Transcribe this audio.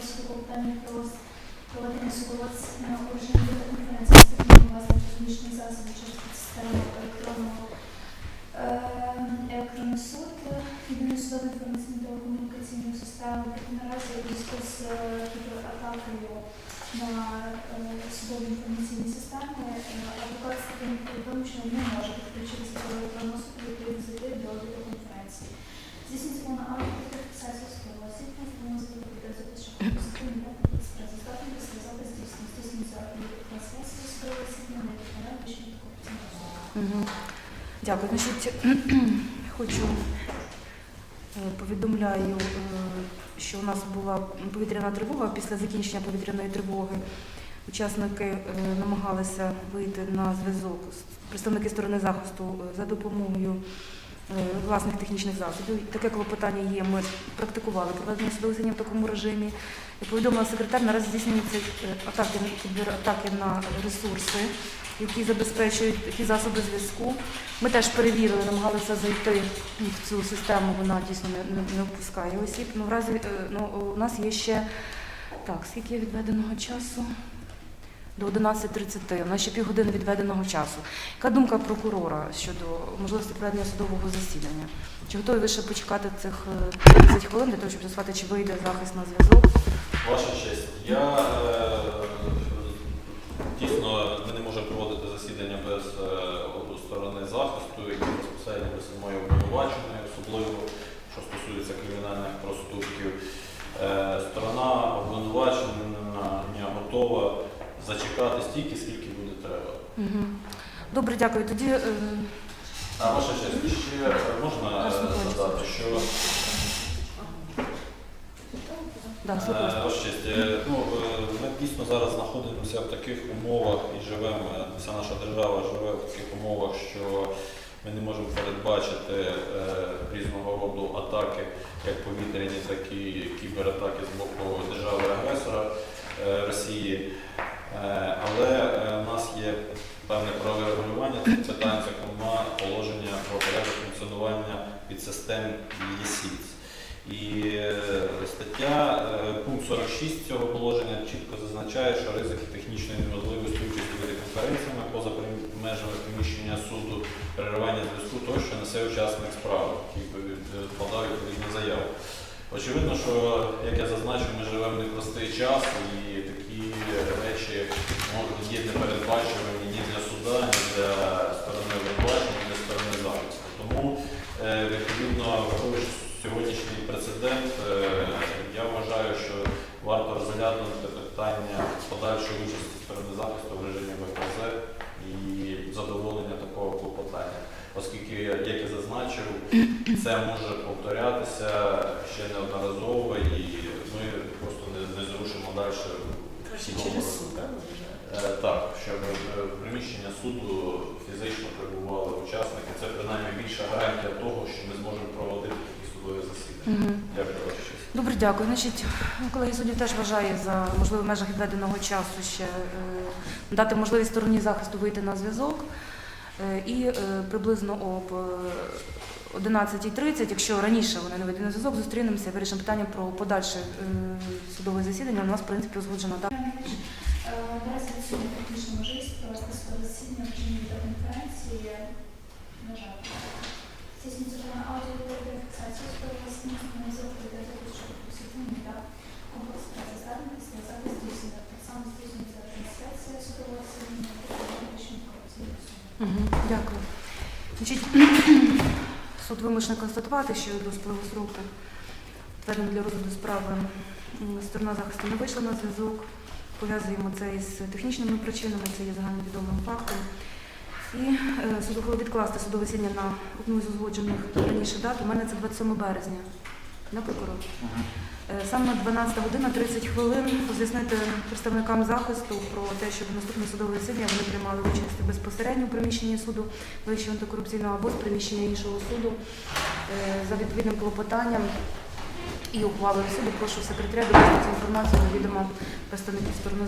судового питання про проведення судового засідання у режимі відеоконференції з технічним власних технічних засобів через систему електронного е, електронний суд, єдиний судовий інформаційний телекомунікаційний систем. Наразі у зв'язку з е, кібератакою на е, судові інформаційні системи е, адвокат з таким повідомив, що не може підключитися до електронного суду, який Дякую. Значить, хочу е, повідомляю, е, що у нас була повітряна тривога. Після закінчення повітряної тривоги учасники е, намагалися вийти на зв'язок представники сторони захисту за допомогою власних технічних засобів. Таке клопотання є. Ми практикували проведення засідання в такому режимі. Як повідомила секретар, наразі здійснюються е, атаки, на ресурси, які забезпечують такі засоби зв'язку. Ми теж перевірили, намагалися зайти в цю систему, вона дійсно не, не, не впускає осіб. Ну, в разі, е, ну, у нас є ще так, скільки відведеного часу? До 11.30. У нас ще півгодини відведеного часу. Яка думка прокурора щодо можливості проведення судового засідання? Чи готові ви ще почекати цих е, 30 хвилин для того, щоб з'ясувати, чи вийде захист на зв'язок? Ваша честь, я е, дійсно ми не можемо проводити засідання без е, сторони захисту і безпосередньо без самої обвинуваченої, особливо що стосується кримінальних проступків. Е, Сторона обвинувачення готова зачекати стільки, скільки буде треба. Добре, дякую. Тоді е, А ваша честь, ще можна сказати, що да. Е, е, ну, е, ми дійсно зараз знаходимося в таких умовах і живемо, е, вся наша держава живе в таких умовах, що ми не можемо передбачити е, різного роду атаки, як повітряні, так і кібератаки з боку держави-агресора е, Росії. Е, Але е, у нас є певне правове регулювання цих питань, зокрема положення про порядок функціонування підсистем ЄСІЦ. І е, стаття, е, пункт 46 цього положення чітко зазначає, що ризики технічної неможливості участі в конференціями поза межами приміщення суду, переривання зв'язку тощо несе учасник справи, який повід- подав відповідну заяву. Очевидно, що, як я зазначив, ми живемо в непростий час і такі речі можуть є непередбачувані ні для суда, ні для сторони обвинувачення, ні для сторони захисту. Тому Е, Відповідно, враховуючи сьогоднішній прецедент, е, я вважаю, що варто розглянути питання подальшої участі сторони захисту в режимі ВКЗ і задоволення такого клопотання. Оскільки, як я зазначив, це може повторятися ще неодноразово і ми просто не, не зрушимо далі. Так, вважаєте? Е, Так, щоб е, в приміщення суду фізично перебували учасники, це принаймні більша гарантія того, що ми зможемо проводити такі судові засідання. Мгм. Дякую, ваша честь. Добре, дякую. Значить, колеги судді теж вважає за можливо в межах відведеного часу ще е, дати можливість стороні захисту вийти на зв'язок. Е, і е, приблизно об е, 11.30, якщо раніше вони не вийдуть на зв'язок, зустрінемося, вирішимо питання про подальше судове засідання. У нас, в принципі, узгоджена дата. Е, Наразі відсутня технічна можливість провести. На жаль. Здійснюється засідання, встановлено за відео за що посвітлення та комплекс працездатних після запис здійснюється. Так само здійснюється трансляція судового засідання на каналі Вищого антикорупційного суду. Мгм, Дякую. Значить, суд вимушений констатувати, що до спливу сроку відведено для розгляду справи сторона захисту не вийшла на зв'язок. Пов'язуємо це із технічними причинами, це є загальновідомим фактом. І е, суд ухвалив відкласти судове засідання на одну з узгоджених раніше дат. У мене це 27 березня. Не прокурор? Е, Саме 12 година 30 хвилин роз'яснити представникам захисту про те, щоб наступне судове засідання вони приймали участь безпосередньо в приміщенні суду Вищого антикорупційного або з приміщення іншого суду е, за відповідним клопотанням і ухвалою суду. Прошу секретаря довести цю інформацію відомо представників сторони